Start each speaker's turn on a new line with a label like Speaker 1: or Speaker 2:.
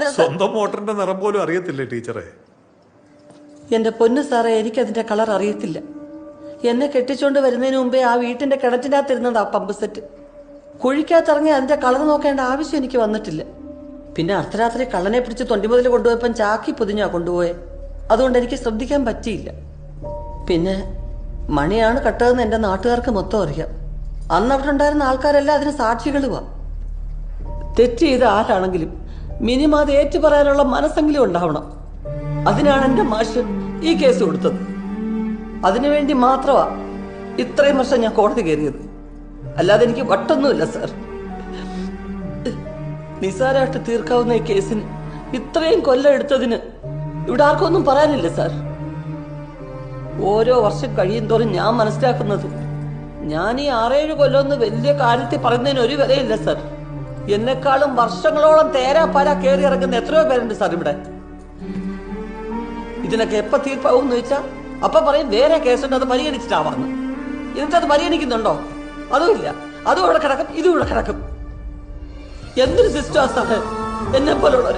Speaker 1: സ്വന്തം മോട്ടറിന്റെ നിറം പോലും അറിയത്തില്ലേ ടീച്ചറെ?
Speaker 2: എന്റെ പൊന്നു സാറേ എനിക്കതിന്റെ കളർ അറിയത്തില്ല. എന്നെ കെട്ടിച്ചോണ്ട് വരുന്നതിന് മുമ്പേ ആ വീട്ടിന്റെ കിണറ്റിനകത്തിരുന്നതാ പമ്പ് സെറ്റ്. കുഴിക്കകത്തിറങ്ങി അതിന്റെ കളർ നോക്കേണ്ട ആവശ്യം എനിക്ക് വന്നിട്ടില്ല. പിന്നെ അർദ്ധരാത്രി കള്ളനെ പിടിച്ച് തൊണ്ടിമുതൽ കൊണ്ടുപോയപ്പം ചാക്കി പൊതിഞ്ഞാ കൊണ്ടുപോയെ. അതുകൊണ്ട് എനിക്ക് ശ്രദ്ധിക്കാൻ പറ്റിയില്ല. പിന്നെ മണിയാണ് കട്ടതെന്ന് എന്റെ നാട്ടുകാർക്ക് മൊത്തം അറിയാം. അന്ന് അവിടെ ഉണ്ടായിരുന്ന ആൾക്കാരെല്ലാം അതിന് സാക്ഷികളുവാ. തെറ്റ് ചെയ്ത ആരാണെങ്കിലും മിനിമം അത് ഏറ്റു പറയാനുള്ള മനസ്സെങ്കിലും ഉണ്ടാവണം. അതിനാണ് എന്റെ മാഷ് ഈ കേസ് കൊടുത്തത്. അതിനുവേണ്ടി മാത്രമാ ഇത്രയും വർഷം ഞാൻ കോടതി കയറിയത്. അല്ലാതെ എനിക്ക് വട്ടൊന്നുമില്ല സാർ. നിസാരമായിട്ട് തീർക്കാവുന്ന ഈ കേസിന് ഇത്രയും കൊല്ലം എടുത്തതിന് ഇവിടെ ആർക്കും ഒന്നും പറയാനില്ല സാർ. ഓരോ വർഷം കഴിയും തോറും ഞാൻ മനസ്സിലാക്കുന്നത് ഞാൻ ഈ ആറേഴ് കൊല്ലം ഒന്ന് വലിയ കാര്യത്തിൽ പറയുന്നതിന് ഒരു വിലയില്ല സാർ. എന്നെക്കാളും വർഷങ്ങളോളം തേരാ പാരാ കയറി ഇറങ്ങുന്ന എത്രയോ പേരുണ്ട് സാർ ഇവിടെ. ഇതിനൊക്കെ എപ്പോ തീർപ്പാവും എന്ന് ചോദിച്ചാൽ അപ്പൊ പറയും വേറെ കേസുണ്ട് അത് പരിഗണിച്ചിട്ടാവാന്ന്. എന്നിട്ട് അത് പരിഗണിക്കുന്നുണ്ടോ? അതുമില്ല. അതും ഇവിടെ കിടക്കും ഇതും ഇവിടെ കിടക്കും. എന്തൊരു സിസ്റ്റം സാറ്? എന്നെ പോലുള്ളവർ